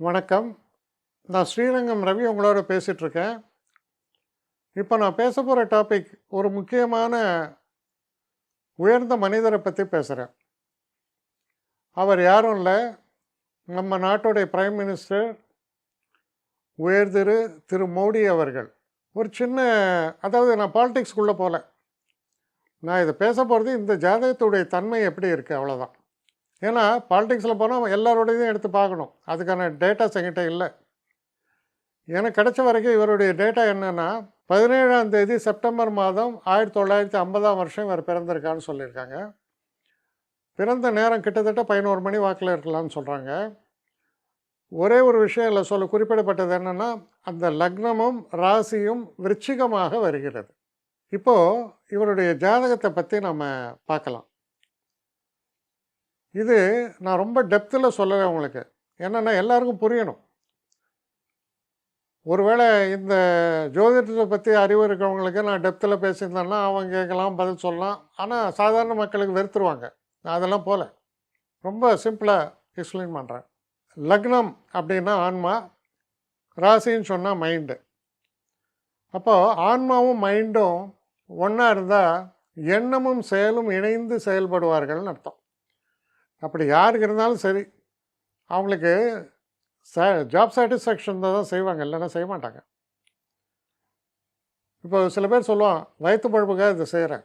வணக்கம். நான் ஸ்ரீரங்கம் ரவி உங்களோட பேசிகிட்ருக்கேன் இப்போ நான் பேச போகிற டாபிக் ஒரு முக்கியமான உயர்ந்த மனிதரை பற்றி பேசுகிறேன் அவர் யாரும் இல்லை. நம்ம நாட்டுடைய பிரைம் மினிஸ்டர் உயர்திரு திரு மோடி அவர்கள். ஒரு சின்ன அதாவது நான் பாலிடிக்ஸ்குள்ளே போகல நான் இதை பேச போகிறது இந்த ஜாதகத்துடைய தன்மை எப்படி இருக்குது அவ்வளோதான் ஏன்னா பாலிடிக்ஸில் போனால் எல்லாரோடையும் எடுத்து பார்க்கணும். அதுக்கான டேட்டாஸ் என்கிட்ட இல்லை. எனக்கு கிடைச்ச வரைக்கும் இவருடைய டேட்டா என்னென்னா பதினேழாம் தேதி செப்டம்பர் மாதம் ஆயிரத்தி தொள்ளாயிரத்தி ஐம்பதாம் வருஷம் இவர் பிறந்திருக்கான்னு சொல்லியிருக்காங்க. பிறந்த நேரம் கிட்டத்தட்ட பதினோரு மணி வாக்கில் இருக்கலாம்னு சொல்கிறாங்க ஒரே ஒரு விஷயம் இல்லை சொல்ல குறிப்பிடப்பட்டது என்னென்னா அந்த லக்னமும் ராசியும் விருச்சிகமாக வருகிறது. இப்போது இவருடைய ஜாதகத்தை பற்றி நம்ம பார்க்கலாம். இது நான் ரொம்ப டெப்த்தில் சொல்லலை உங்களுக்கு. என்னென்னா எல்லாருக்கும் புரியணும். ஒருவேளை இந்த ஜோதிடத்தை பற்றி அறிவு இருக்கிறவங்களுக்கு நான் டெப்த்தில் பேசியிருந்தேன்னா அவங்க கேட்கலாம் பதில் சொல்லலாம். ஆனால் சாதாரண மக்களுக்கு வெறுத்துருவாங்க. நான் அதெல்லாம் போகல ரொம்ப சிம்பிளாக எக்ஸ்பிளைன் பண்ணுறேன் லக்னம் அப்படின்னா ஆன்மா. ராசின்னு சொன்னால் மைண்டு அப்போது ஆன்மாவும் மைண்டும் ஒன்றா இருந்தால் எண்ணமும் செயலும் இணைந்து செயல்படுவார்கள்னு அர்த்தம். அப்படி யாருக்கு இருந்தாலும் சரி. அவங்களுக்கு ச ஜாப் சாட்டிஸ்ஃபேக்ஷன் தான் செய்வாங்க. இல்லைன்னா செய்ய மாட்டாங்க. இப்போ சில பேர் சொல்லுவான் வயிற்று பழப்புக்காக இதை செய்கிறேன்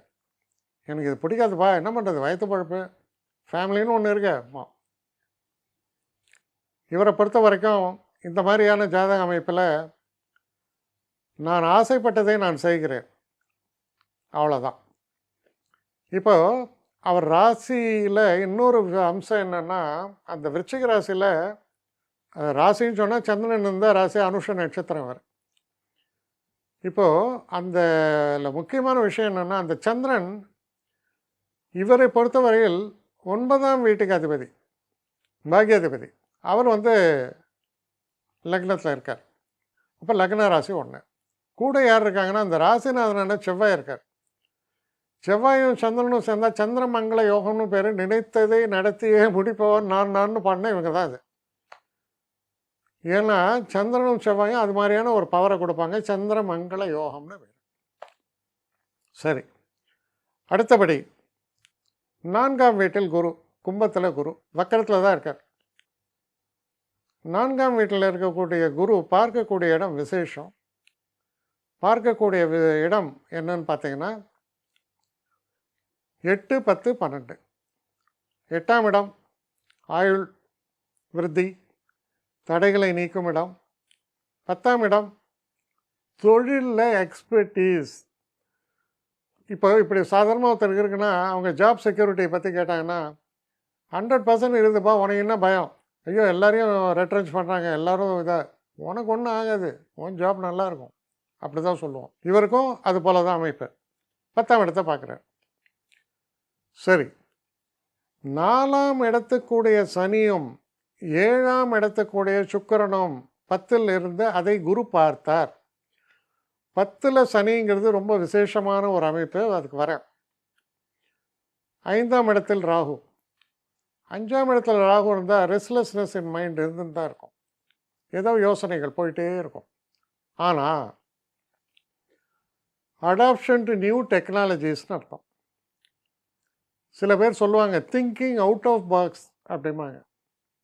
எனக்கு இது பிடிக்காதுப்பா. என்ன பண்ணுறது வயிற்று பழப்பு. ஃபேமிலின்னு ஒன்று இருக்கு. இவரை பொறுத்த வரைக்கும் இந்த மாதிரியான ஜாதக அமைப்பில் நான் ஆசைப்பட்டதை நான் செய்கிறேன். அவ்வளோதான் இப்போது அவர் ராசியில் இன்னொரு அம்சம் என்னென்னா அந்த விருச்சிக ராசியில் ராசின்னு சொன்னால் சந்திரன் இருந்தால் ராசி அனுஷ நட்சத்திரம் வரும். இப்போது அந்த முக்கியமான விஷயம் என்னென்னா அந்த சந்திரன் இவரை பொறுத்தவரையில் ஒன்பதாம் வீட்டுக்கு அதிபதி பாக்யாதிபதி. அவர் வந்து லக்னத்தில் இருக்கார். அப்போ லக்ன ராசி ஒன்று கூட யார் இருக்காங்கன்னா அந்த ராசிநாதனான செவ்வாய் இருக்கார். செவ்வாயும் சந்திரனும் சேர்ந்தால் சந்திரமங்கல யோகம்னு பேர் நினைத்ததை நடத்தியே முடிப்பவன் நான் நான் பண்ண இவங்க தான் அது. ஏன்னா சந்திரனும் செவ்வாயும் அது மாதிரியான ஒரு பவரை கொடுப்பாங்க. சந்திரமங்கல யோகம்னு பேர். சரி. அடுத்தபடி நான்காம் வீட்டில் குரு கும்பத்தில் குரு வக்கரத்தில் தான் இருக்கார். நான்காம் வீட்டில் இருக்கக்கூடிய குரு பார்க்கக்கூடிய இடம் விசேஷம். பார்க்கக்கூடிய இடம் என்னன்னு பார்த்தீங்கன்னா எட்டு பத்து பன்னெண்டு. எட்டாம் இடம் ஆயுள் விருத்தி தடைகளை நீக்கும் இடம். பத்தாம் இடம் தொழிலில் எக்ஸ்பர்டீஸ் இப்போ இப்படி சாதாரணமாக ஒருத்தர் இருக்குன்னா அவங்க ஜாப் செக்யூரிட்டியை பற்றி கேட்டாங்கன்னா ஹண்ட்ரட் பர்சன்ட் இருக்குதுப்பா உனக்கு என்ன பயம்? ஐயோ எல்லாரையும் ரெட்ரன்ச் பண்ணுறாங்க எல்லோரும் இதாக உனக்கு ஒன்றும் ஆகாது உன் ஜாப் நல்லாயிருக்கும் அப்படி தான் சொல்லுவோம். இவருக்கும் அது போல தான் அமைப்பு. பத்தாம் இடத்தை பார்க்குறேன். சரி. நாலாம் இடத்துக்கூடிய சனியும் ஏழாம் இடத்துக்கூடிய சுக்கரனும் பத்தில் இருந்து அதை குரு பார்த்தார். பத்தில் சனிங்கிறது ரொம்ப விசேஷமான ஒரு அமைப்பு அதுக்கு வர ஐந்தாம் இடத்தில் ராகு. அஞ்சாம் இடத்துல ராகு இருந்தால் ரெஸ்ட்லெஸ்னஸ் இன் மைண்ட் இருந்துன்னு தான் இருக்கும். ஏதோ யோசனைகள் போயிட்டே இருக்கும். ஆனால் அடாப்ஷன் டு நியூ டெக்னாலஜிஸ்னு அர்த்தம். சில பேர் சொல்லுவாங்க திங்கிங் அவுட் ஆஃப் பாக்ஸ் அப்படிம்பாங்க.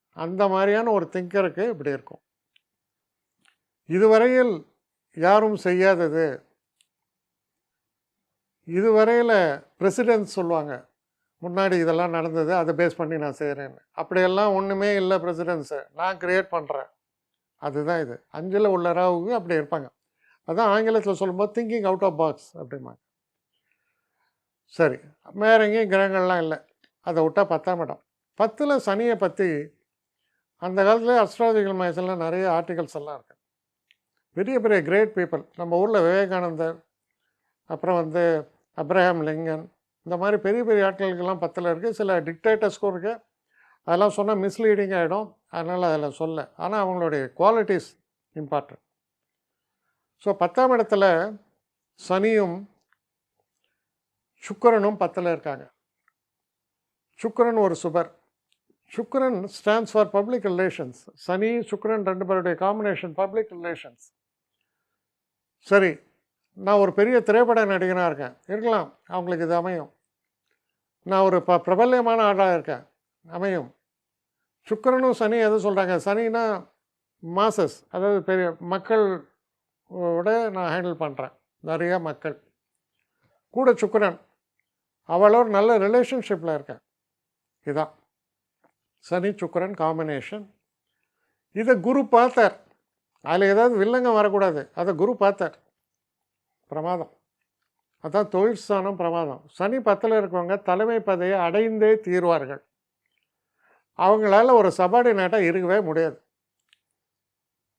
அந்த மாதிரியான ஒரு திங்கருக்கு இப்படி இருக்கும். இதுவரையில் யாரும் செய்யாதது. இதுவரையில் பிரசிடென்ட் சொல்லுவாங்க முன்னாடி இதெல்லாம் நடந்தது அதை பேஸ் பண்ணி நான் செய்கிறேன்னு அப்படியெல்லாம் ஒன்றுமே இல்லை பிரசிடென்ஸு நான் க்ரியேட் பண்ணுறேன் அதுதான் இது. அஞ்சில் உள்ள ராவுக்கு அப்படி இருப்பாங்க. அதுதான் ஆங்கிலத்தில் சொல்லும்போது திங்கிங் அவுட் ஆஃப் பாக்ஸ் அப்படிம்பாங்க. சரி. வேற எங்கேயும் கிரகங்கள்லாம் இல்லை. அதை விட்டால் பத்தாம் இடம். பத்தில் சனியை பற்றி அந்த காலத்தில் அஸ்ட்ராலஜிக்கல் மேக்ஸில் நிறைய ஆர்டிகல்ஸ் எல்லாம் இருக்குது பெரிய பெரிய கிரேட் பீப்புள் நம்ம ஊரில் விவேகானந்தர் அப்புறம் வந்து அப்ரஹாம் லிங்கன் இந்த மாதிரி பெரிய பெரிய ஆட்களுக்கெல்லாம் பத்தில் இருக்குது சில டிக்டேட்டர்ஸ்க்கும் இருக்குது அதெல்லாம் சொன்னால் மிஸ்லீடிங் ஆகிடும் அதனால் அதில் சொல்ல. ஆனால் அவங்களுடைய குவாலிட்டிஸ் இம்பார்ட்டன்ட் ஸோ பத்தாம் இடத்துல சனியும் சுக்கரனும் பத்தில் இருக்காங்க. சுக்கரன் ஒரு சுபர். சுக்கரன் ஸ்டாண்ட்ஸ் ஃபார் பப்ளிக் ரிலேஷன்ஸ் சனி சுக்கிரன் ரெண்டு பேருடைய காம்பினேஷன் பப்ளிக் ரிலேஷன்ஸ் சரி நான் ஒரு பெரிய திரைப்பட நடிகனாக இருக்கேன். இருக்கலாம் அவங்களுக்கு இது அமையும். நான் ஒரு ப பிரபல்யமான ஆளாக இருக்கேன். அமையும். சுக்கரனும் சனி எதை சொல்கிறாங்க சனினா மாசஸ் அதாவது பெரிய மக்கள் விட நான் ஹேண்டில் பண்ணுறேன் நிறைய மக்கள். கூட சுக்கரன் அவளோட நல்ல ரிலேஷன்ஷிப்பில் இருக்கேன் இதான். சனி சுக்கரன் காம்பினேஷன் இதை குரு பார்த்தார். அதில் ஏதாவது வில்லங்க வரக்கூடாது. அதை குரு பார்த்தார். பிரமாதம். அதான் தொழில் ஸ்தானம் பிரமாதம். சனி பத்தில் இருக்கவங்க தலைமை பதவியை அடைந்தே தீர்வார்கள். அவங்களால ஒரு சபார்டினேட்டாக இருக்கவே முடியாது.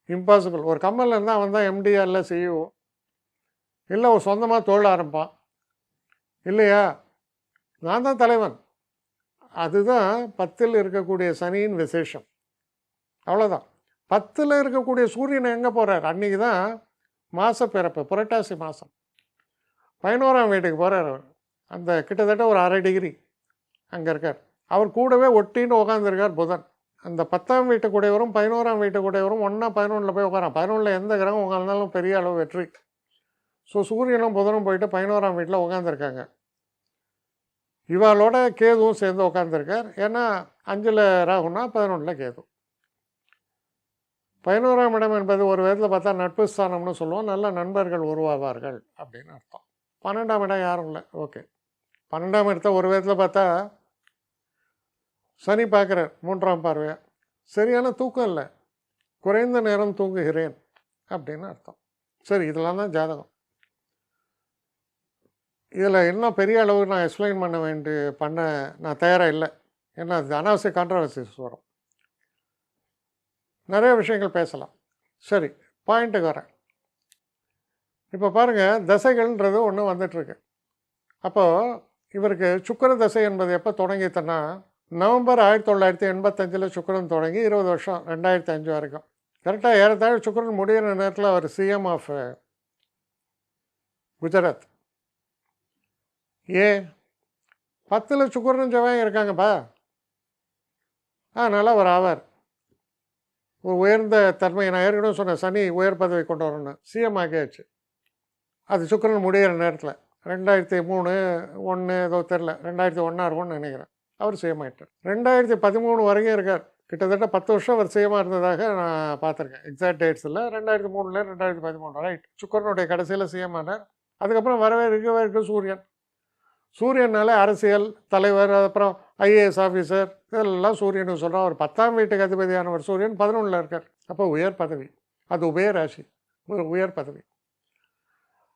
இம்பாசிபிள் ஒரு கம்பெனியில் இருந்தால் அவன் தான் எம்டிஆரில் சிஇஓ இல்லை ஒரு சொந்தமாக தொழில் ஆரம்பிப்பான். இல்லையா? நான் தான் தலைவன். அதுதான் பத்தில் இருக்கக்கூடிய சனியின் விசேஷம். அவ்வளோதான் பத்தில் இருக்கக்கூடிய சூரியன் எங்கே போகிறார் அன்றைக்கி தான் மாத பிறப்பு புரட்டாசி மாதம் பதினோராம் வீட்டுக்கு போகிறார் அவர். அந்த கிட்டத்தட்ட ஒரு அரை டிகிரி அங்கே இருக்கார். அவர் கூடவே ஒட்டின்னு உட்காந்துருக்கார் புதன். அந்த பத்தாம் வீட்டு கூடையவரும் பதினோராம் வீட்டு கூடையவரும் ஒன்றா பதினொன்றில் போய் உட்காரான் பதினொன்றில் எந்த கிரகம் உட்காந்தாலும் பெரிய அளவு வெற்றி. ஸோ சூரியனும் புதனும் போயிட்டு பதினோராம் வீட்டில் உட்காந்துருக்காங்க இவாளோட கேதுவும் சேர்ந்து உட்காந்துருக்கார் ஏன்னா அஞ்சில் ராகுனா பதினொன்றில் கேது. பதினோராம் இடம் என்பது ஒரு விதத்தில் பார்த்தா நட்பு ஸ்தானம்னு சொல்லுவோம். நல்ல நண்பர்கள் உருவாவார்கள் அப்படின்னு அர்த்தம். பன்னெண்டாம் இடம் யாரும் இல்லை. ஓகே. பன்னெண்டாம் இடத்த ஒரு விதத்தில் பார்த்தா சனி பார்க்குறார் மூன்றாம் பார்வையாக சரியான தூக்கம் இல்லை. குறைந்த நேரம் தூங்குகிறேன் அப்படின்னு அர்த்தம். சரி இதெல்லாம் தான் ஜாதகம். இதில் இன்னும் பெரிய அளவுக்கு நான் எக்ஸ்பிளைன் பண்ண வேண்டி பண்ண நான் தயாராக இல்லை. ஏன்னா அது அனாவசிய கான்ட்ரவர்சிஸ் வரும். நிறைய விஷயங்கள் பேசலாம். சரி பாயிண்ட்டுக்கு வரேன். இப்போ பாருங்கள் தசைகள்ன்றது ஒன்று வந்துட்டுருக்கு. அப்போது இவருக்கு சுக்கர தசை என்பது எப்போ தொடங்கித்தன்னா நவம்பர் ஆயிரத்தி தொள்ளாயிரத்தி எண்பத்தஞ்சில் சுக்கரன் தொடங்கி இருபது வருஷம் ரெண்டாயிரத்தி அஞ்சு வரைக்கும். கரெக்டாக ஏறத்தாழ சுக்கரன் முடிகிற நேரத்தில் அவர் சிஎம் ஆஃப் குஜராத். ஏ பத்தில் சுக்கரன் செவ்வாயும் இருக்காங்கப்பா. அதனால் அவர் ஆவார். ஒரு உயர்ந்த தன்மை நான் ஏற்கனவே சொன்னேன் சனி உயர் பதவி கொண்டு வரணும் சிஎம் ஆகியாச்சு அது சுக்கரன் முடிகிற நேரத்தில். ரெண்டாயிரத்தி மூணு ஒன்று ஏதோ தெரில ரெண்டாயிரத்தி ஒன்றா இருக்கும்னு நினைக்கிறேன். அவர் சிஎம் ஆகிட்டார் ரெண்டாயிரத்தி பதிமூணு வரைக்கும் இருக்கார். கிட்டத்தட்ட பத்து வருஷம் அவர் சிஎமாக இருந்ததாக நான் பார்த்துருக்கேன். எக்ஸாக்ட் டேட்ஸ் இல்லை ரெண்டாயிரத்தி மூணுல ரெண்டாயிரத்தி பதிமூணு. ரைட் சுக்கரனுடைய கடைசியில் சிஎம் ஆனார். அதுக்கப்புறம் வரவே இருக்கவே இருக்கு சூரியன். சூரியனால் அரசியல் தலைவர் அப்புறம் ஐஏஎஸ் ஆஃபீஸர் இதெல்லாம் சூரியன் சொல்கிறோம் அவர் பத்தாம் வீட்டுக்கு அதிபதியானவர் சூரியன் பதினொன்றில் இருக்கார். அப்போ உயர் பதவி. அது உபய ராசி. ஒரு உயர் பதவி.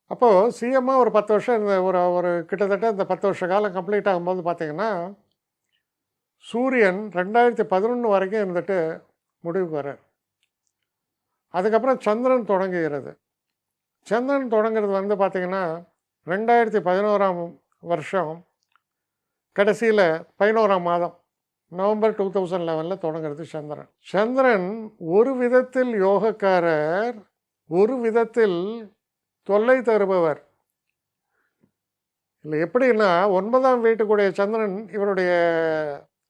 அப்போது சிஎம்மாக ஒரு பத்து வருஷம் இந்த ஒரு ஒரு கிட்டத்தட்ட இந்த பத்து வருஷ காலம் கம்ப்ளீட் ஆகும்போது பார்த்திங்கன்னா சூரியன் ரெண்டாயிரத்தி பதினொன்று வரைக்கும் இருந்துட்டு முடிவுக்கு வர்றார். அதுக்கப்புறம் சந்திரன் தொடங்குகிறது. சந்திரன் தொடங்குறது வந்து பார்த்திங்கன்னா ரெண்டாயிரத்தி பதினோராம் வருஷம் கடைசியில் பதினோராம் மாதம் நவம்பர் டூ தௌசண்ட் லெவனில் தொடங்குறது சந்திரன். சந்திரன் ஒரு விதத்தில் யோகக்காரர் ஒரு விதத்தில் தொல்லை தருபவர். இல்லை எப்படின்னா ஒன்பதாம் வீட்டுக்குடைய சந்திரன் இவருடைய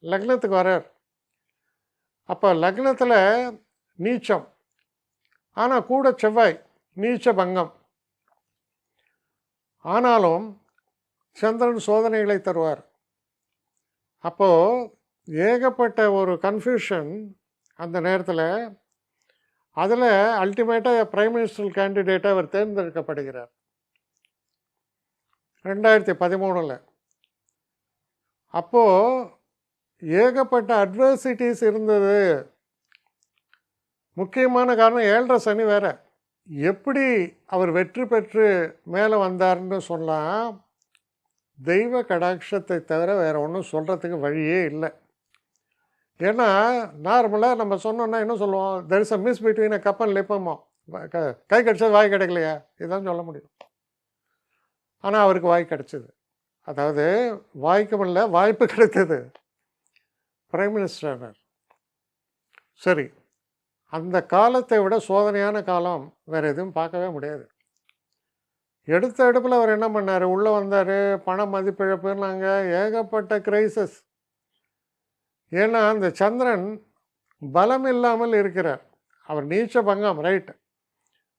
லக்னத்துக்கு வரார் அப்போ லக்னத்தில் நீச்சம் ஆனால் கூட செவ்வாய் நீச்ச பங்கம். ஆனாலும் சந்திரன் சோதனைகளை தருவார். அப்போது ஏகப்பட்ட ஒரு கன்ஃபியூஷன் அந்த நேரத்தில் அதில் அல்டிமேட்டாக பிரைம் மினிஸ்டர் கேண்டிடேட்டாக அவர் தேர்ந்தெடுக்கப்படுகிறார். ரெண்டாயிரத்தி பதிமூணில். அப்போது ஏகப்பட்ட அட்வர்சிட்டிஸ் இருந்தது. முக்கியமான காரணம் ஏழரை சனி வேற. எப்படி அவர் வெற்றி பெற்று மேலே வந்தார்னு சொன்னால் தெய்வ கடாட்சத்தை தவிர வேறு ஒன்றும் சொல்கிறதுக்கு வழியே இல்லை. ஏன்னா நார்மலாக நம்ம சொன்னோன்னா என்ன சொல்லுவோம்? There is a miss between a cup and லிப்பமோ கை கிடச்சது வாய் கிடைக்கலையா? இதுதான் சொல்ல முடியும். ஆனால் அவருக்கு வாய் கிடச்சிது. அதாவது வாய்க்கும் இல்லை வாய்ப்பு கிடைத்தது. பிரைம் மினிஸ்டர் சரி. அந்த காலத்தை விட சோதனையான காலம் வேறு எதுவும் பார்க்கவே முடியாது. எடுத்த எடுப்பில் அவர் என்ன பண்ணார்? உள்ளே வந்தார். பண மதிப்பிழப்புனாங்க ஏகப்பட்ட கிரைசஸ் ஏன்னா அந்த சந்திரன் பலம் இல்லாமல் இருக்கிறார். அவர் நீச்ச பங்கம் ரைட்டு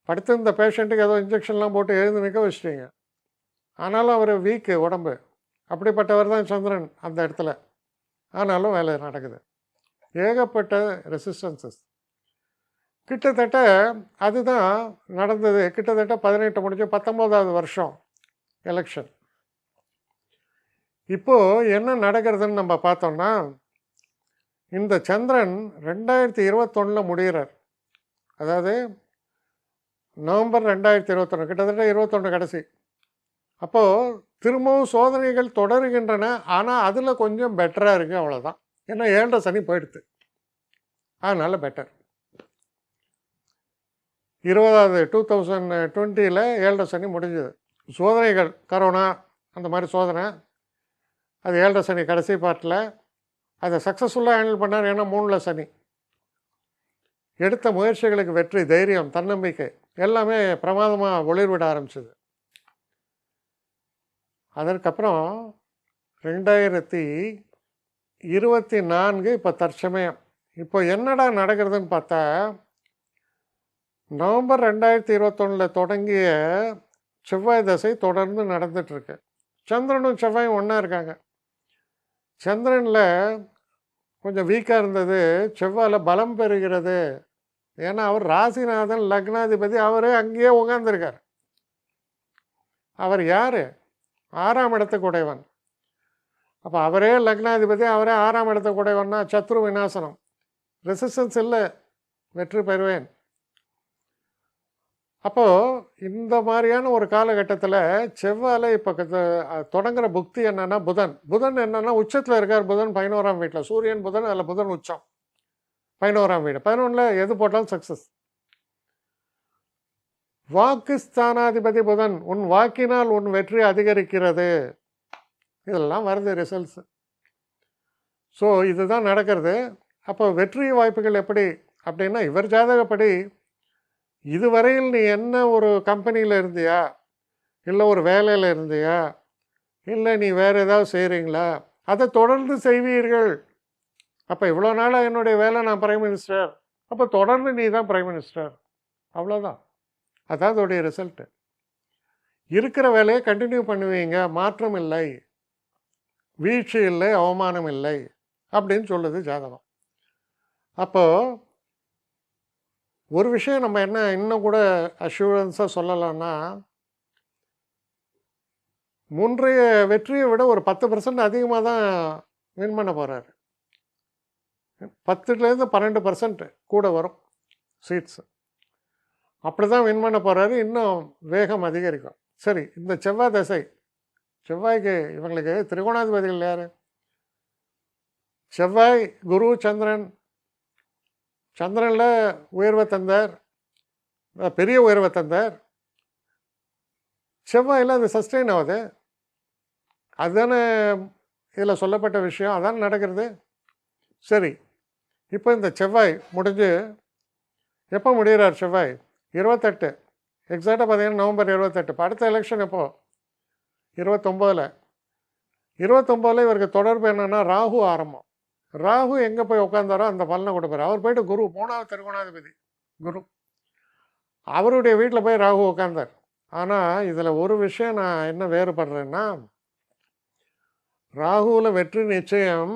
படுத்திருந்த பேஷண்ட்டுக்கு ஏதோ இன்ஜெக்ஷன்லாம் போட்டு எழுந்து நிற்க வச்சிட்டீங்க. ஆனாலும் அவர் வீக்கு உடம்பு. அப்படிப்பட்டவர் தான் சந்திரன் அந்த இடத்துல. ஆனாலும் வேலை நடக்குது. ஏகப்பட்ட ரெசிஸ்டன்சஸ் கிட்டத்தட்ட அதுதான் நடந்தது. கிட்டத்தட்ட பதினெட்டு முடிஞ்ச பத்தொம்போதாவது வருஷம் எலெக்ஷன் இப்போது என்ன நடக்கிறதுன்னு நம்ம பார்த்தோம்னா இந்த சந்திரன் ரெண்டாயிரத்தி இருபத்தொன்னில் முடிகிறார். அதாவது நவம்பர் ரெண்டாயிரத்தி இருபத்தொன்று கிட்டத்தட்ட இருபத்தொன்று கடைசி. அப்போது திரும்பவும் சோதனைகள் தொடருகின்றன. ஆனால் அதில் கொஞ்சம் பெட்டராக இருக்குது அவ்வளோதான் ஏன்னா ஏழரை சனி போயிடுது. அதனால் பெட்டர் இருபதாவது டூ தௌசண்ட் டுவெண்ட்டியில் ஏழரை சனி முடிஞ்சது. சோதனைகள் கரோனா அந்த மாதிரி சோதனை. அது ஏழரை சனி கடைசி பாட்டில் அதை சக்ஸஸ்ஃபுல்லாக ஹேண்டில் பண்ணார் ஏன்னா மூணில் சனி. எடுத்த முயற்சிகளுக்கு வெற்றி தைரியம் தன்னம்பிக்கை எல்லாமே பிரமாதமாக ஒளிர்விட ஆரம்பிச்சது. அதற்கப்புறம் ரெண்டாயிரத்தி இருபத்தி நான்கு இப்போ தற்சமயம். இப்போ என்னடா நடக்கிறதுன்னு பார்த்தா நவம்பர் ரெண்டாயிரத்தி இருபத்தொன்னில் தொடங்கிய செவ்வாய் தசை தொடர்ந்து நடந்துட்டுருக்கு. சந்திரனும் செவ்வாயும் ஒன்றா இருக்காங்க. சந்திரனில் கொஞ்சம் வீக்காக இருந்தது. செவ்வாயில் பலம் பெறுகிறது. ஏன்னா அவர் ராசிநாதன் லக்னாதிபதி அவரே அங்கேயே உட்காந்துருக்கார் அவர் யார்? ஆறாம் இடத்துக்குடையவன் அப்போ அவரே லக்னாதிபதி அவரே ஆறாம் இடத்துக்குடையவன்னா சத்ரு விநாசனம். ரெசிஸ்டன்ஸ் இல்லை. வெற்றி பெறுவேன். அப்போது இந்த மாதிரியான ஒரு காலகட்டத்தில் செவ்வாயில் இப்போ தொடங்குற புக்தி என்னென்னா புதன். புதன் என்னென்னா உச்சத்தில் இருக்கார். புதன் பதினோராம் வீட்டில் சூரியன் புதன் அதில் புதன் உச்சம். பதினோராம் வீடு. பதினொன்றில் எது போட்டாலும் சக்ஸஸ் வாக்கு ஸ்தானாதிபதி புதன். உன் வாக்கினால் உன் வெற்றி அதிகரிக்கிறது. இதெல்லாம் வருது ரிசல்ட்ஸ் ஸோ இதுதான் நடக்கிறது. அப்போ வெற்றி வாய்ப்புகள் எப்படி? அப்படின்னா இவர் ஜாதகப்படி இதுவரையில் நீ என்ன ஒரு கம்பெனியில் இருந்தியா? இல்லை ஒரு வேலையில் இருந்தியா? இல்லை நீ வேறு ஏதாவது செய்கிறீங்களா அதை தொடர்ந்து செய்வீர்கள். அப்போ இவ்வளோ நாளாக என்னுடைய வேலை நான் பிரைம் மினிஸ்டர் அப்போ தொடர்ந்து நீ தான் பிரைம் மினிஸ்டர் அவ்வளோதான் அதான் அதோடைய ரிசல்ட்டு இருக்கிற வேலையை கண்டினியூ பண்ணுவீங்க. மாற்றம் இல்லை. வீழ்ச்சி இல்லை. அவமானம் இல்லை. அப்படின்னு சொல்லுது ஜாதகம். அப்போது ஒரு விஷயம் நம்ம என்ன இன்னும் கூட அஷூரன்ஸாக சொல்லலாம்னா முன்றைய வெற்றியை விட ஒரு பத்து பர்சன்ட் அதிகமாக தான் வின் பண்ண போகிறாரு பத்துலேருந்து பன்னெண்டு பர்சன்ட் கூட வரும் சீட்ஸு அப்படி தான் வின் பண்ண போகிறாரு இன்னும் வேகம் அதிகரிக்கும். சரி இந்த செவ்வாய் தசை செவ்வாய்க்கு இவங்களுக்கு திரிகோணாதிபதிகள் யார்? செவ்வாய் குரு சந்திரன் சந்திரனில் உயர்வை தந்தார். பெரிய உயர்வை தந்தார். செவ்வாயில் அது சஸ்டெயின் ஆகுது. அதுதானே இதில் சொல்லப்பட்ட விஷயம். அதான் நடக்கிறது? சரி. இப்போ இந்த செவ்வாய் முடிஞ்சு எப்போ முடிகிறார் செவ்வாய்? இருபத்தெட்டு. எக்ஸாக்டாக பார்த்தீங்கன்னா நவம்பர் இருபத்தெட்டு. அடுத்த எலெக்ஷன் எப்போ? இருபத்தொம்போதில். இருபத்தொம்போதில் இவருக்கு தொடர்பு என்னென்னா ராகு ஆரம்பம். ராகு எங்கே போய் உட்காந்தாரோ அந்த பலனை கொடுப்பார். அவர் போயிட்டு குரு மூணாவது திருகோணாதிபதி குரு. அவருடைய வீட்டில் போய் ராகு உட்காந்தார் ஆனால் இதில் ஒரு விஷயம் நான் என்ன வேறுபடுறேன்னா ராகுவில் வெற்றி நிச்சயம்.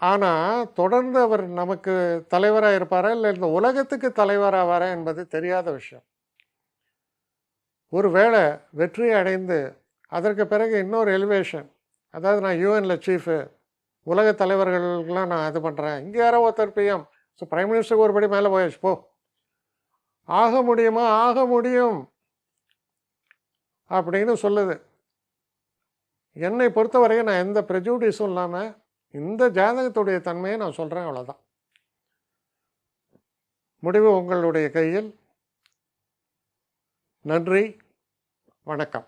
ஆனால் தொடர்ந்து அவர் நமக்கு தலைவராக இருப்பாரா இல்லை இந்த உலகத்துக்கு தலைவராக வர என்பது தெரியாத விஷயம். ஒரு வேளை வெற்றி அடைந்து அதற்கு பிறகு இன்னொரு எலிவேஷன் அதாவது நான் யூஎனில் சீஃபு உலக தலைவர்கள்லாம் நான் இது பண்ணுறேன் இங்கே யாரோ ஒருத்தர் பிஎம் ஸோ பிரைம் மினிஸ்டருக்கு ஒருபடி மேலே போயாச்சு போ. ஆக முடியுமா? ஆக முடியும். அப்படின்னு சொல்லுது. என்னை பொறுத்தவரையும் நான் எந்த ப்ரெஜூடிஸும் இல்லாமல் இந்த ஜாதகத்துடைய தன்மையை நான் சொல்கிறேன் அவ்வளோதான் முடிவு உங்களுடைய கையில். நன்றி. வணக்கம்.